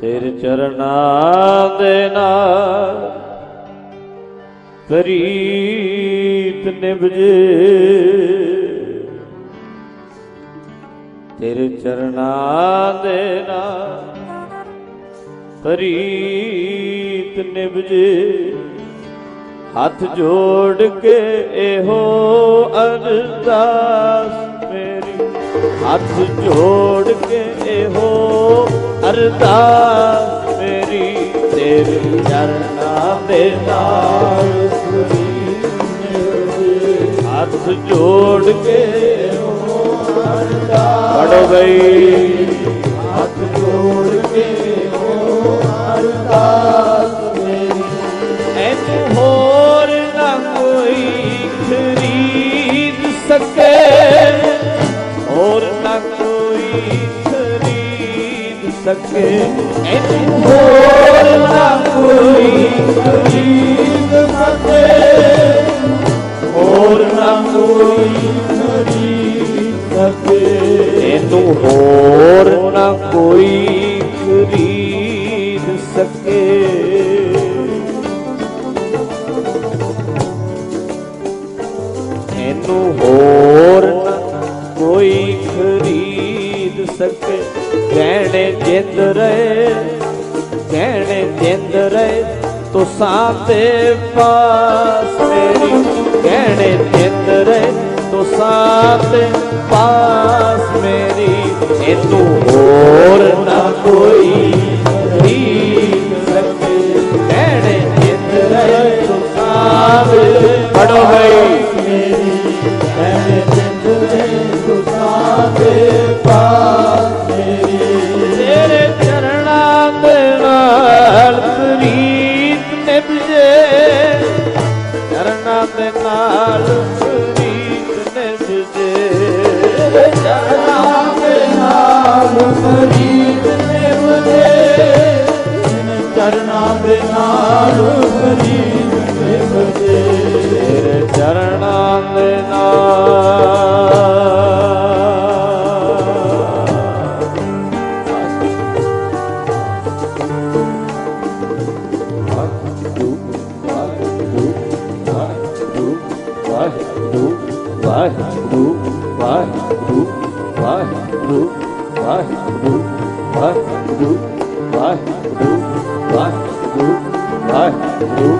ਤੇਰੇ ਚਰਨਾਂ ਦੇ ਨਾਲ ਪ੍ਰੀਤ ਨਿਭਜੇ। ਤੇਰੇ ਚਰਨਾਂ ਦੇ ਨਾਲ ਪ੍ਰੀਤ ਨਿਭਜੇ। ਹੱਥ ਜੋੜ ਕੇ ਇਹੋ ਅਰਦਾਸ ਹੱਥ ਜੋੜ ਕੇ ਇਹੋ ਅਰਦਾਸ ਮੇਰੀ, ਤੇਰੇ ਚਰਨਾਂ ਦੇ ਨਾਲ ਹੱਥ ਜੋੜ ਕੇ ਇਹੋ ਅਰਦਾਸ। ਪੜੋ ਗਈ ਹੱਥ ਜੋੜ ਕੇ ਇਹੋ ਅਰਦਾਸ ਮੇਰੀ। ਐਨ ਹੋਰ ਨਾ ਕੋਈ ਖਰੀਦ ਸਕੇ। ਖਰੀਦ ਸਕੇ ਐਨ ਹੋਰ ਨਾ ਕੋਈ ਖਰੀਦ ਸਕੇ। ਹੋਰ ਨਾ ਕੋਈ ਖਰੀਦ ਸਕੇ ਇਹਨੂੰ ਹੋਰ ਨਾ ਕੋਈ ਖਰੀਦ ਸਕੇ ਇਹਨੂੰ ਸਕੇ ਗਹਿਣੇ ਜਿੰਦ ਰਹੇ ਗਹਿਣੇ ਜਿੰਦ ਰਹੇ ਤੁਸਾਂ ਦੇ ਪਾਸ ਮੇਰੀ। ਗਹਿਣੇ ਜਿੰਦ ਰਹੇ ਤੁਸਾਂ ਦੇ ਪਾਸ ਮੇਰੀ। ਇਹਨੂੰ ਹੋਰ ਨਾ ਕੋਈ ਖਰੀਦ ਸਕੇ ਗਹਿਣੇ ਜਿੰਦ ਰਹੇ ਤੁਸਾਂ ਦੇ ਪੜੋ ਗਈ ਤੇਰੇ ਚਰਨ ਨਾਲ ਫਰੀਦ ਨੇ ਮੁਝੇ ਚਰਨਾਂ ਦੇ ਨਾਲ ਫਰੀਦ ਨੇ ਮੁਝੇ ਚਰਨਾਂ ਦੇ ਨਾਲ ਫਰੀਦ ਨੇ ਮੁਝੇ ਤੇਰੇ ਚਰਨਾਂ ਦੇ ਨਾਲ। ਵਾਹਿਗੁਰੂ ਵਾਹਿਗੁਰੂ ਵਾਹਿਗੁਰੂ ਵਾਹਿਗੁਰੂ ਵਾਹਿਗੁਰੂ ਵਾਹਿਗੁਰੂ ਵਾਹਿਗੁਰੂ ਵਾਹਿਗੁਰੂ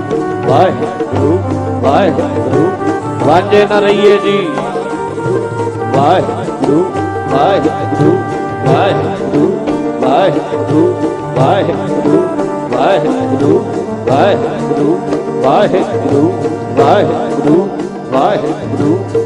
ਵਾਹਿਗੁਰੂ ਵਾਹਿਗੁਰੂ ਵਾਂਝੇ ਨਾ ਰਹੀਏ ਜੀ ਵਾਹਿਗੁਰੂ ਵਾਹਿਗੁਰੂ ਵਾਹਿਗੁਰੂ ਵਾਹਿਗੁਰੂ ਵਾਹਿਗੁਰੂ ਵਾਹਿਗੁਰੂ ਵਾਹਿਗੁਰੂ ਵਾਹਿਗੁਰੂ ਵਾਹਿਗੁਰੂ ਵਾਹਿਗੁਰੂ ਵਾਹਿਗੁਰੂ